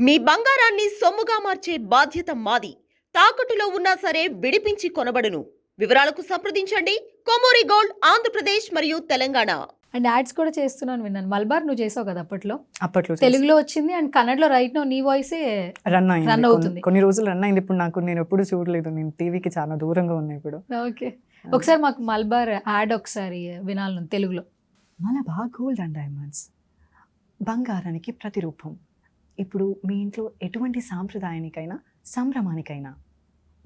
మీ బంగారాన్ని సొమ్ముగా మార్చే బాధ్యత మాది. తాకట్టులో ఉన్నా సరే విడిపించి కొనబడును. వివరాలకు సంప్రదించండి. కొమోరి గోల్డ్ ఆంధ్రప్రదేశ్ మరియు తెలంగాణ. అండ్ యాడ్స్ కూడా చేస్తున్నాను విన్నాను. మల్బార్ నువ్వు చేసావు కదా అప్పట్లో? అప్పట్లో తెలుగులో వచ్చింది అండ్ కన్నడలో రైట్ నో నీ వాయిసే రన్ అయింది. కొన్ని- అవుతుంది. కొన్ని రోజులు రన్ అయింది. ఇప్పుడు నాకు నేను ఎప్పుడు చూడలేదు. నేను టీవీకి చాలా దూరంగా ఉన్నా ఇప్పుడు. ఓకే. ఒకసారి మాకు మల్బార్ యాడ్ ఒకసారి వినాలను తెలుగులో. మలబా గోల్డ్ అండ్ డైమండ్స్ బంగారానికి ప్రతిరూపం. ఇప్పుడు మీ ఇంట్లో ఎటువంటి సాంప్రదాయానికైనా సంభ్రమానికైనా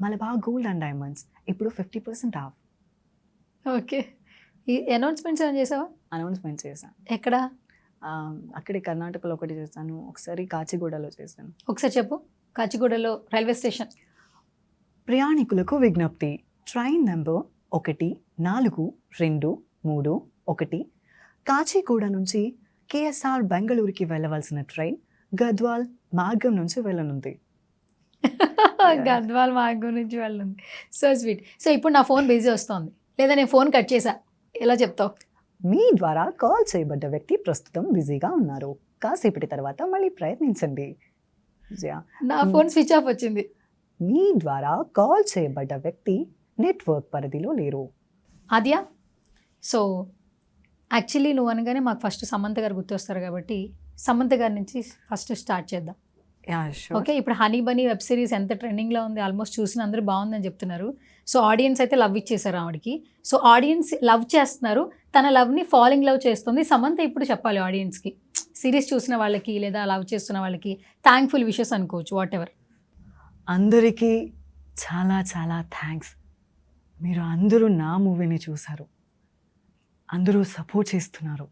మలబా గోల్డ్ అండ్ డైమండ్స్. ఇప్పుడు ఫిఫ్టీ పర్సెంట్ ఆఫ్. ఓకే. ఈ అనౌన్స్మెంట్స్ ఏమైనా చేసావా? అనౌన్స్మెంట్ చేశాను ఎక్కడ? అక్కడే కర్ణాటకలో ఒకటి చేశాను. ఒకసారి కాచిగూడలో చేశాను. ఒకసారి చెప్పు. కాచిగూడలో రైల్వే స్టేషన్. ప్రయాణికులకు విజ్ఞప్తి. ట్రైన్ నెంబర్ ఒకటి నాలుగు రెండు మూడు ఒకటి. కాచిగూడ నుంచి కేఎస్ఆర్ బెంగళూరుకి వెళ్ళవలసిన ట్రైన్ గద్వాల్ మార్గం నుంచి వెళ్ళనుంది. గద్వాల్ మార్గం నుంచి వెళ్ళింది సో స్వీట్ సో ఇప్పుడు నా ఫోన్ బిజీ వస్తుంది. లేదా నేను ఫోన్ కట్ చేసా ఎలా చెప్తావు? మీ ద్వారా కాల్ చేయబడ్డ వ్యక్తి ప్రస్తుతం బిజీగా ఉన్నారు. కాసేపటి తర్వాత మళ్ళీ ప్రయత్నించండి. నా. ఫోన్ స్విచ్ ఆఫ్ వచ్చింది. మీ ద్వారా కాల్ చేయబడ్డ వ్యక్తి నెట్వర్క్ పరిధిలో లేరు. ఆద్యా? సో యాక్చువల్లీ నువ్వు అనగానే మాకు ఫస్ట్ సమంత గారు గుర్తొస్తారు కాబట్టి సమంత గారి నుంచి ఫస్ట్ స్టార్ట్ చేద్దాం. యా ఓకే ఇప్పుడు హనీ బనీ వెబ్ సిరీస్ ఎంత ట్రెండింగ్లో ఉంది ఆల్మోస్ట్ చూసిన అందరూ బాగుందని చెప్తున్నారు. సో ఆడియన్స్ అయితే లవ్ ఇచ్చేసారు ఆవిడకి. సో ఆడియన్స్ లవ్ చేస్తున్నారు తన లవ్ని ఫాలోయింగ్ లవ్ చేస్తుంది. సమంత ఇప్పుడు చెప్పాలి ఆడియన్స్కి. సిరీస్ చూసిన వాళ్ళకి లేదా లవ్ చేస్తున్న వాళ్ళకి థ్యాంక్ఫుల్ విషెస్ అనుకోవచ్చు వాట్ ఎవర్ అందరికీ చాలా చాలా థ్యాంక్స్. మీరు అందరూ నా మూవీని చూశారు. అందరూ సపోర్ట్ చేస్తున్నారు.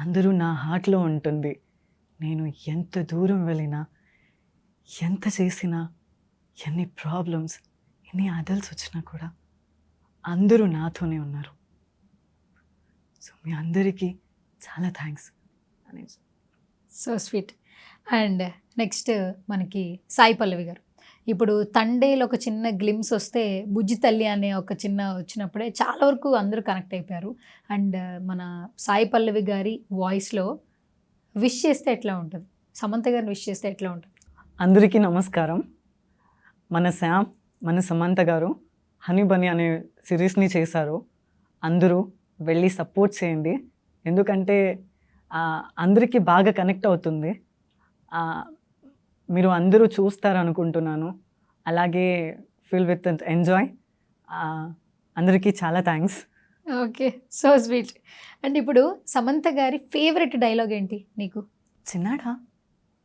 అందరూ నా హార్ట్లో ఉంటుంది. నేను ఎంత దూరం వెళ్ళినా ఎంత చేసినా ఎన్ని ప్రాబ్లమ్స్ ఎన్ని అడల్ట్స్ వచ్చినా కూడా అందరూ నాతోనే ఉన్నారు. సో మీ అందరికీ చాలా thanks. So sweet. And next మనకి సాయి పల్లవి గారు. ఇప్పుడు తండేలో ఒక చిన్న గ్లిమ్స్ వస్తే బుజ్జి తల్లి అనే ఒక చిన్న వచ్చినప్పుడే చాలా వరకు అందరూ కనెక్ట్ అయిపోయారు. అండ్ మన సాయి పల్లవి గారి వాయిస్లో విష్ చేస్తే ఎట్లా ఉంటుంది? సమంత గారిని విష్ చేస్తే ఎట్లా ఉంటుంది? అందరికీ నమస్కారం. మన శామ్ మన సమంత గారు హనీ బనీ అనే సిరీస్ని చేశారు. అందరూ వెళ్ళి సపోర్ట్ చేయండి. ఎందుకంటే అందరికీ బాగా కనెక్ట్ అవుతుంది. మీరు అందరూ చూస్తారు అనుకుంటున్నాను అలాగే ఫీల్ విత్ ఎంజాయ్. అందరికీ చాలా thanks. Okay so sweet. And ఇప్పుడు సమంత గారి ఫేవరెట్ డైలాగ్ ఏంటి నీకు? చిన్నాడా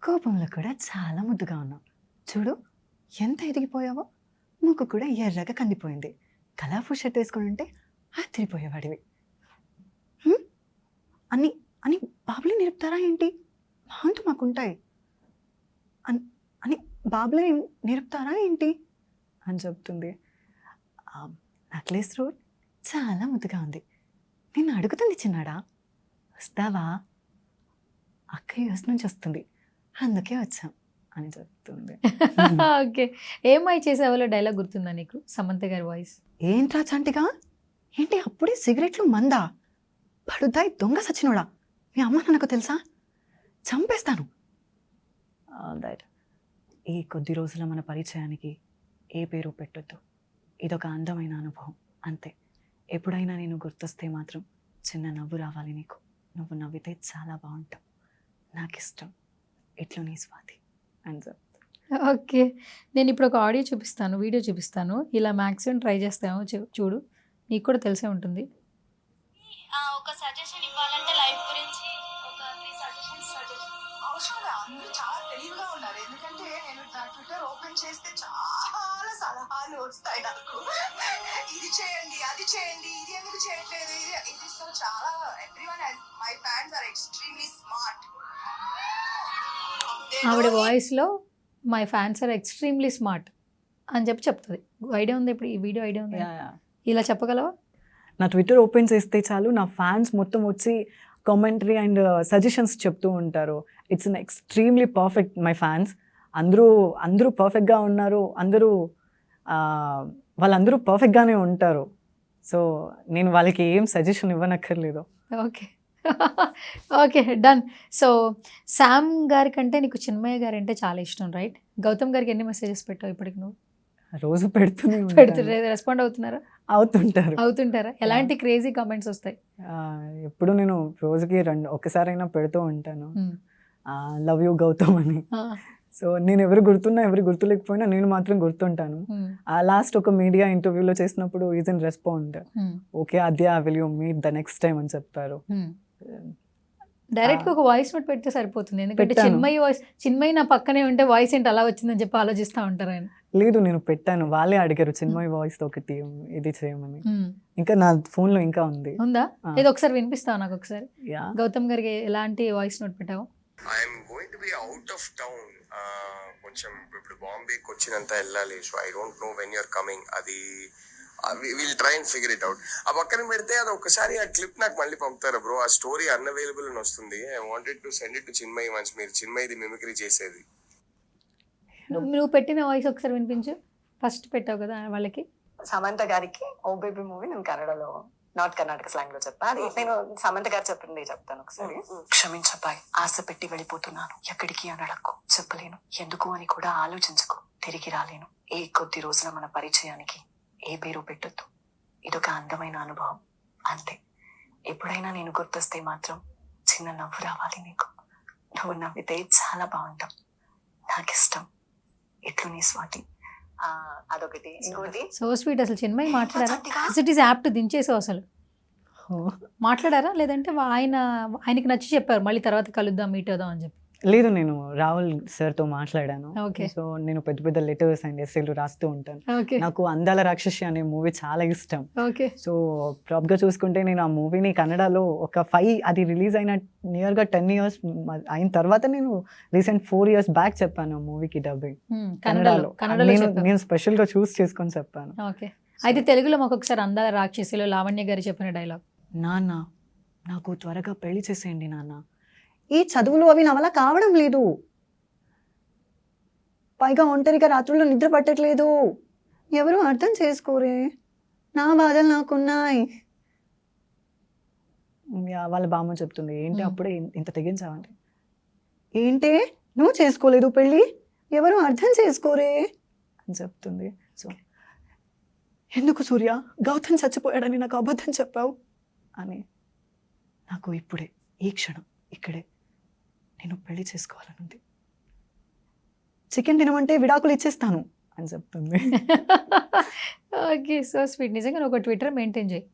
కోపంలో కూడా చాలా ముద్దుగా ఉన్నావు. చూడు ఎంత ఎదిగిపోయావో. ముక్కు కూడా ఎర్రగా కందిపోయింది. కలర్ఫుల్ షర్ట్ వేసుకుని ఉంటే ఆశ్చర్యపోయేవాడివి హ్మ్? అని అని బాబులే నేర్పుతారా ఏంటి? మాంతు మాకుంటాయి. అన్- అని బాబులే నేర్పుతారా ఏంటి? అని చెప్తుంది. నక్లెస్ రోడ్ చాలా ముద్దుగా ఉంది. నిన్ను అడుగుతుంది చిన్నాడా? వస్తావా? అక్క యూఎస్ నుంచి వస్తుంది. అందుకే వచ్చాం అని చెప్తుంది. ఓకే. ఏమై చేసావో డైలాగ్ గుర్తుందా నీకు? సమంత గారి వాయిస్. ఏంట్రా చంటిగా? ఏంటి అప్పుడే సిగరెట్లు మందా? పడుద్దాయి దొంగ సచ్చినోడా? మీ అమ్మ నాకు తెలుసా? చంపేస్తాను. దట్ ఈ కొద్ది రోజుల మన పరిచయానికి ఏ పేరు పెట్టొద్దు. ఇదొక అందమైన అనుభవం అంతే. ఎప్పుడైనా నేను గుర్తొస్తే మాత్రం చిన్న నవ్వు రావాలి నీకు. నువ్వు నవ్వితే చాలా బాగుంటావు. నాకు ఇష్టం ఇట్లు నీ స్వాతి. అని చెప్తా ఓకే. నేను ఇప్పుడు ఒక ఆడియో చూపిస్తాను వీడియో చూపిస్తాను. ఇలా మ్యాక్సిమం ట్రై చేస్తాము చూ- చూడు. నీకు కూడా తెలిసే ఉంటుంది. ఒక సజెషన్ ఇవ్వాలంటే లైఫ్ గురించి చేస్తే చాలా సలహాలు వస్తాయి నాకు. ఇది చేయండి అది చేయండి ఇది ఎందుకు చేయట్లేదు? ఇది ఇది సో చాలా everyone my fans are extremely smart ఆవిడ వాయిస్లో my fans are extremely smart అని చెప్పి చెప్తుంది. ఐడియా ఉంది ఇప్పుడు ఈ వీడియో ఐడియా ఉంది? ఇలా చెప్పగలవా? నా ట్విట్టర్ ఓపెన్ చేస్తే చాలు నా ఫ్యాన్స్ మొత్తం వచ్చి కామెంటరీ అండ్ సజెషన్స్ చెప్తూ ఉంటారు. It's an extremely perfect my fans అందరూ అందరూ పర్ఫెక్ట్గా ఉన్నారు అందరూ వాళ్ళందరూ పర్ఫెక్ట్గానే ఉంటారు. సో నేను వాళ్ళకి ఏం suggestion ఇవ్వనక్కర్లేదు. Okay. Okay done so Sam గారి కంటే నీకు చిన్మయ్య గారు అంటే చాలా ఇష్టం రైట్ గౌతమ్ గారికి ఎన్ని మెసేజెస్ పెట్టావు ఇప్పటికి నువ్వు? రోజు పెడుతూనే. పెడుతుంటే రెస్పాండ్ అవుతున్నారా? అవుతుంటారు. అవుతుంటారా? ఎలాంటి క్రేజీ కామెంట్స్ వస్తాయి? ఎప్పుడు నేను రోజుకి రెండు ఒకసారైనా పెడుతూ ఉంటాను. లవ్ యూ గౌతమ్ అని. సో నేను ఎవరు గుర్తున్నా ఎవరు గుర్తులేకపోయినా నేను మాత్రం గుర్తుంటాను. ఉమ్, ఆ లాస్ట్ ఒక మీడియా ఇంటర్వ్యూలో చేసినప్పుడు is in respond. Um, okay అదే I will you meet the next time అని చెప్పారు. ఉమ్. డైరెక్ట్గా ఒక వాయిస్ నోట్ పెడితే సరిపోతుంది. ఎందుకంటే. చిన్మయి వాయిస్ చిన్మయి నా పక్కనే ఉంటే వాయిస్ ఏంటి అలా వచ్చిందని చెప్పి ఆలోచిస్తూ ఉంటారు ఆయన. లేదు నేను పెట్టాను. వాళ్ళే అడిగారు చిన్మయి వాయిస్ ఒకటి ఇది చేయమని. ఇంకా నా phone లో ఇంకా ఉంది. ఉందా. ఇది ఒకసారి వినిపిస్తావు నాకు ఒకసారి? యా గౌతమ్ గారికి ఎలాంటి వాయిస్ నోట్ పెట్టావు? I'm going to be out of town కొంచెం ఇప్పుడు బాంబేకి వచ్చినంత వెళ్ళాలి. So I don't know when you're coming అది will try and figure it out ఆ పక్కన పెడితే అది ఒకసారి ఆ క్లిప్ నాకు మళ్ళీ పంపుతారా బ్రో ఆ స్టోరీ అన్అవైలబుల్ అని వస్తుంది. I wanted to send it to Chinmayi once మీరు చిన్మయిది మిమిక్రీ చేసేది. నువ్వు నువ్వు పెట్టిన వాయిస్ ఒకసారి వినిపించు. ఫస్ట్ పెట్టావు కదా వాళ్ళకి. సమంత గారికి ఓ బేబీ మూవీ నేను కన్నడలో నార్త్ కర్ణాటక స్లాంగ్లో చెప్పా. అది నేను సమంత గారు చెప్పింది చెప్తాను ఒకసారి. క్షమించబ్బాయి ఆశ పెట్టి వెళ్ళిపోతున్నాను. ఎక్కడికి అని అడక్కు చెప్పలేను. ఎందుకు అని కూడా ఆలోచించకు తిరిగి రాలేను. ఏ కొద్ది రోజుల మన పరిచయానికి ఏ పేరు పెట్టొద్దు. ఇదొక అందమైన అనుభవం. అంతే. ఎప్పుడైనా నేను గుర్తొస్తే మాత్రం చిన్న నవ్వు రావాలి నీకు. నువ్వు నవ్వితే చాలా బాగుంటావు. నాకు ఇష్టం ఎట్లు నీ స్వాతి? అదొకటి. ఇంకోటి? సో స్వీట్ అసలు చిన్మయి మాట్లాడారా? ఇట్ ఈస్ యాప్ దించేసావు అసలు. మాట్లాడారా? లేదంటే ఆయన ఆయనకి నచ్చి చెప్పారు. మళ్ళీ తర్వాత కలుద్దాం మీట్ అవుదాం అని చెప్పి. లేదు నేను రాహుల్ సార్తో మాట్లాడాను. Okay. సో నేను పెద్ద పెద్ద లెటర్స్ అండ్ ఎస్ఏలు రాస్తూ ఉంటాను. నాకు అందాల రాక్షసి అనే మూవీ చాలా ఇష్టం. సో ప్రాప్గా చూసుకుంటే నేను ఆ మూవీని కన్నడలో ఒక ఫైవ్ అది రిలీజ్ అయిన నియర్గా టెన్ ఇయర్స్ అయిన తర్వాత నేను రీసెంట్ ఫోర్ ఇయర్స్ బ్యాక్ చెప్పాను ఆ మూవీకి డబ్బింగ్. కన్నడలో నేను నేను స్పెషల్గా చూస్ చేసుకొని చెప్పాను. ఓకే. అయితే తెలుగులో మాకు ఒకసారి అందాల రాక్షసిలో లావణ్య గారు చెప్పిన డైలాగ్. నాన్న నాకు త్వరగా పెళ్ళి చేసేయండి నాన్న. ఈ చదువులు అవి నా వల్ల కావడం లేదు. పైగా ఒంటరిగా రాత్రుల్లో నిద్ర పట్టట్లేదు. ఎవరు అర్థం చేసుకోరే? నా బాధలు నాకున్నాయి. వాళ్ళ బామ్మ చెప్తుంది ఏంటి. అప్పుడే ఇంత తెగించావంటే? ఏంటే? నువ్వు చేసుకోలేదు పెళ్ళి? ఎవరు అర్థం చేసుకోరే? అని చెప్తుంది. సో ఎందుకు సూర్య? గౌతమ్ చచ్చిపోయాడని నాకు అబద్ధం చెప్పావు? అని. నాకు ఇప్పుడే ఈ క్షణం ఇక్కడే నేను పెళ్ళి చేసుకోవాలనుంది. చికెన్ తినమంటే విడాకులు ఇచ్చేస్తాను అని చెప్తుంది. Okay so sweet. నిజంగా నువ్వు ఒక ట్విట్టర్ మెయింటైన్ చేయి.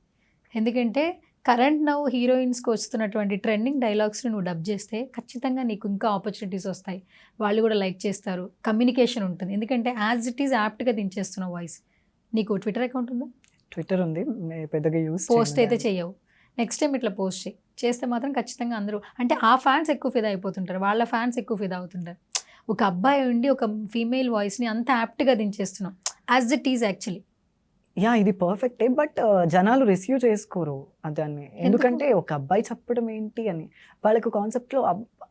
ఎందుకంటే కరెంట్ నవ్వు హీరోయిన్స్కి వస్తున్నటువంటి ట్రెండింగ్ డైలాగ్స్ని నువ్వు డబ్ చేస్తే ఖచ్చితంగా నీకు ఇంకా ఆపర్చునిటీస్ వస్తాయి. వాళ్ళు కూడా లైక్ చేస్తారు. కమ్యూనికేషన్ ఉంటుంది. ఎందుకంటే యాజ్ ఇట్ ఈజ్ యాప్ట్గా దించేస్తున్నావు వాయిస్. నీకు ట్విట్టర్ అకౌంట్ ఉందా? ట్విట్టర్ ఉంది. పెద్దగా యూస్ పోస్ట్ అయితే చెయ్యవు. నెక్స్ట్ టైం ఇట్లా పోస్ట్ చేయి చేస్తే మాత్రం ఖచ్చితంగా అందరూ అంటే ఆ ఫ్యాన్స్ ఎక్కువ ఫిదా అయిపోతుంటారు. వాళ్ళ ఫ్యాన్స్ ఎక్కువ ఫిదా అవుతుంటారు. ఒక అబ్బాయి ఉండి ఒక ఫీమేల్ వాయిస్ని అంత యాప్ట్గా దించేస్తున్నాం. As it is actually yeah ఇది పర్ఫెక్టే బట్ జనాలు రిసీవ్ చేసుకోరు దాన్ని ఎందుకంటే ఒక అబ్బాయి చెప్పడం ఏంటి అని. వాళ్ళకు కాన్సెప్ట్లో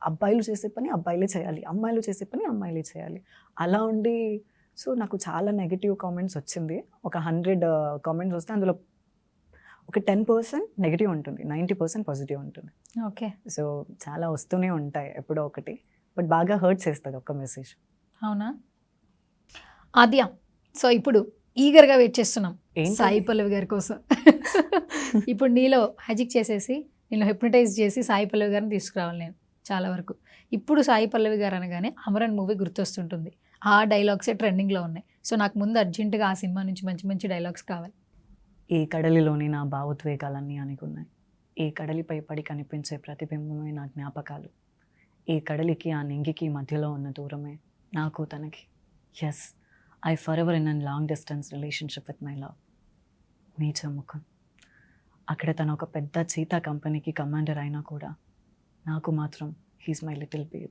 అబ్బాయిలు చేసే పని అబ్బాయిలే చేయాలి. అమ్మాయిలు చేసే పని అమ్మాయిలే చేయాలి. అలా ఉండి సో నాకు చాలా నెగిటివ్ కామెంట్స్ వచ్చింది. ఒక హండ్రెడ్ కామెంట్స్ వస్తే అందులో ఒక టెన్ పర్సెంట్ నెగిటివ్ ఉంటుంది నైంటీ పర్సెంట్ పాజిటివ్ ఉంటుంది. ఓకే. సో చాలా వస్తూనే ఉంటాయి ఎప్పుడో ఒకటి. బట్ బాగా హర్ట్ చేస్తుంది ఒక మెసేజ్. అవునా? ఆద్య సో ఇప్పుడు ఈగర్గా వెయిట్ చేస్తున్నాం. సాయి పల్లవి గారి కోసం. ఇప్పుడు నీలో హ్యాజిక్ చేసేసి నేను హిప్నటైజ్ చేసి సాయి పల్లవి గారిని తీసుకురావాలి నేను చాలా వరకు. ఇప్పుడు సాయి పల్లవి గారు అనగానే అమరన్ మూవీ గుర్తొస్తుంటుంది. ఆ డైలాగ్సే ట్రెండింగ్లో ఉన్నాయి. సో నాకు ముందు అర్జెంటుగా ఆ సినిమా నుంచి మంచి మంచి డైలాగ్స్ కావాలి. ఈ కడలిలోని నా భావోద్వేగాలన్నీ అనుకున్నాయి ఈ కడలిపై పడి కనిపించే ప్రతిబింబమే నా జ్ఞాపకాలు. ఈ కడలికి ఆ నింగికి మధ్యలో ఉన్న దూరమే నాకు తనకి. Yes I forever in an long distance relationship with my love నీచ ముఖం. అక్కడ తను ఒక పెద్ద చీతా కంపెనీకి కమాండర్ అయినా కూడా నాకు మాత్రం హీస్ మై లిటిల్ బేబ్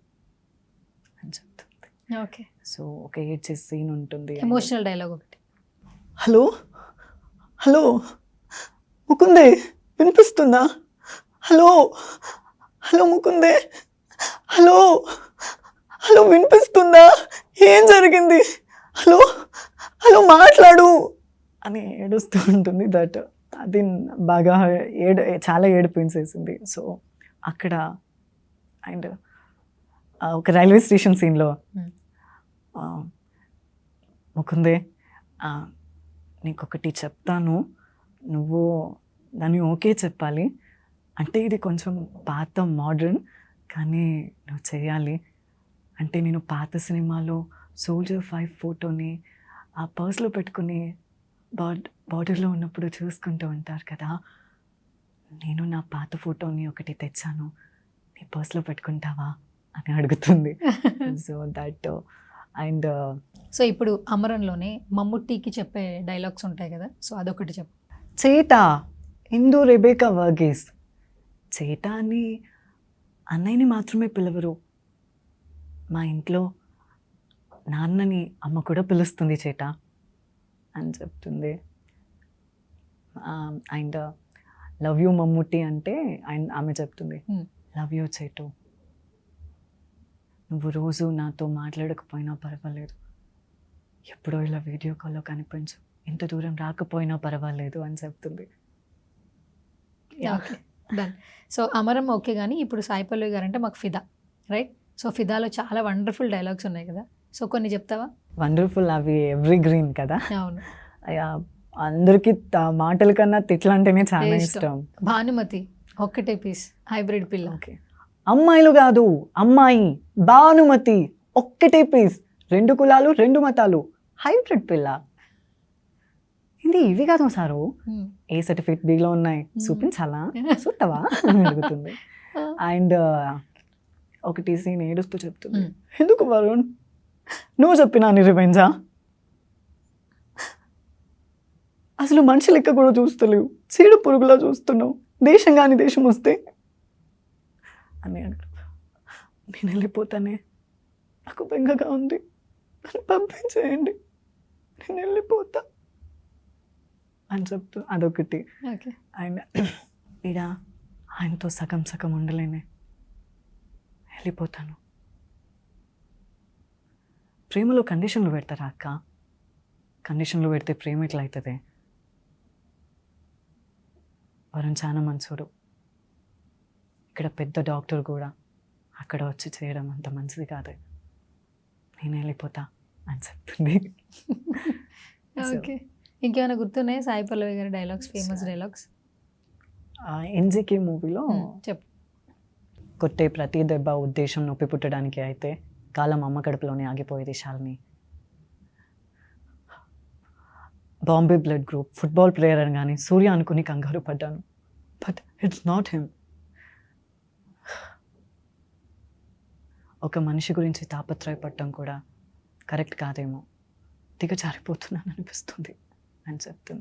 అని చెప్తుంది. ఓకే. సో ఒక ఏడ్చే సీన్ ఉంటుంది. ఎమోషనల్ డైలాగ్ ఒకటి. హలో హలో ముకుందే వినిపిస్తుందా? హలో హలో ముకుందే హలో హలో వినిపిస్తుందా? ఏం జరిగింది? హలో హలో మాట్లాడు అని ఏడుస్తూ ఉంటుంది దట్ అది బాగా ఏడు చాలా ఏడిపించేసింది సో అక్కడ అండ్ ఒక రైల్వే స్టేషన్ సీన్లో. ముకుందే ఆ, నీకొకటి చెప్తాను. నువ్వు దాన్ని ఓకే చెప్పాలి. అంటే ఇది కొంచెం పాత మోడర్న్ కానీ నువ్వు చేయాలి అంటే నేను పాత సినిమాలో సోల్జర్ ఫైవ్ ఫోటోని ఆ పర్స్లో పెట్టుకుని బాడ్ బార్డర్లో ఉన్నప్పుడు చూసుకుంటూ ఉంటారు కదా. నేను నా పాత ఫోటోని ఒకటి తెచ్చాను. నీ పర్స్లో పెట్టుకుంటావా? అని అడుగుతుంది. సో దట్ అండ్ సో ఇప్పుడు అమరంలోనే మమ్ముట్టికి చెప్పే డైలాగ్స్ ఉంటాయి కదా సో అదొకటి చెప్పు. చేట ఇందు రెబేకా వర్గీస్. చేట అని అన్నయ్యని మాత్రమే పిలవరు. మా ఇంట్లో నాన్నని అమ్మ కూడా పిలుస్తుంది చేట అని చెప్తుంది. అండ్ లవ్ యూ మమ్ముట్టి అంటే ఆయన ఆమె చెప్తుంది. లవ్ యూ చేటు. నువ్వు రోజు నాతో మాట్లాడకపోయినా పర్వాలేదు. ఎప్పుడో ఇలా వీడియో కాల్లో కనిపించు. ఇంత దూరం రాకపోయినా పర్వాలేదు అని చెప్తుంది. డన్ సో అమరం ఓకే కానీ ఇప్పుడు సాయి పల్లవి గారు అంటే మాకు ఫిదా రైట్ సో ఫిదాలో చాలా వండర్ఫుల్ డైలాగ్స్ ఉన్నాయి కదా. సో కొన్ని చెప్తావా? వండర్ఫుల్ అవి ఎవ్రీ గ్రీన్ కదా. అవును. అందరికీ మాటల కన్నా తిట్లు అంటేనే చాలా. ఇష్టం. భానుమతి ఒక్కటే పీస్ హైబ్రిడ్ పిల్ల. ఓకే అమ్మాయిలు కాదు అమ్మాయి భానుమతి ఒక్కటే పీస్ రెండు కులాలు రెండు మతాలు. హైబ్రిడ్ పిల్ల. ఇది ఇవి కాదు సారు. ఏ సర్టిఫికేట్ బిలో ఉన్నాయి. చూపించాలా? చూస్తావా? అడుగుతుంది. అండ్ ఒకటి సీన్ ఏడుస్తూ చెప్తుంది. ఎందుకు వరుణ్? నువ్వు చెప్పినా నీ రివెంజా అసలు మనిషి లెక్క కూడా చూస్తలేవు. చీడ పురుగులా చూస్తున్నావు. దేశం కాని దేశం వస్తే అని అన్నాడు నేను వెళ్ళిపోతానే. నాకు బెంగగా ఉంది. నన్ను పంపించేయండి. నేను వెళ్ళిపోతా అని చెప్తూ అదొకటి. ఆయన ఈడ ఆయనతో సగం సగం ఉండలేనే. వెళ్ళిపోతాను. ప్రేమలో కండిషన్లు పెడతారా అక్క? కండిషన్లు పెడితే ప్రేమ ఎట్లా అవుతుంది? వరుణ్ చాలా మంచోడు. ఇక్కడ పెద్ద డాక్టర్ కూడా అక్కడ వచ్చి చేయడం అంత మంచిది కాదు. నేను వెళ్ళిపోతా అని చెప్తుంది ఓకే ఇంకేమైనా గుర్తున్నాయి సాయి పల్లవి గారి డైలాగ్స్ ఫేమస్. డైలాగ్స్ ఎన్జికే మూవీలో చెప్పు. కొట్టే ప్రతి దెబ్బ ఉద్దేశం నొప్పి పుట్టడానికి అయితే కాలం అమ్మ కడుపులోనే ఆగిపోయేది Shalini. Bombay blood group football player అని కానీ సూర్య అనుకుని కంగారు పడ్డాను. బట్ ఇట్స్ నాట్ హిమ్ ఒక మనిషి గురించి తాపత్రయపడటం కూడా కరెక్ట్ కాదేమో. దిగజారిపోతున్నాను అనిపిస్తుంది అని చెప్తుంది.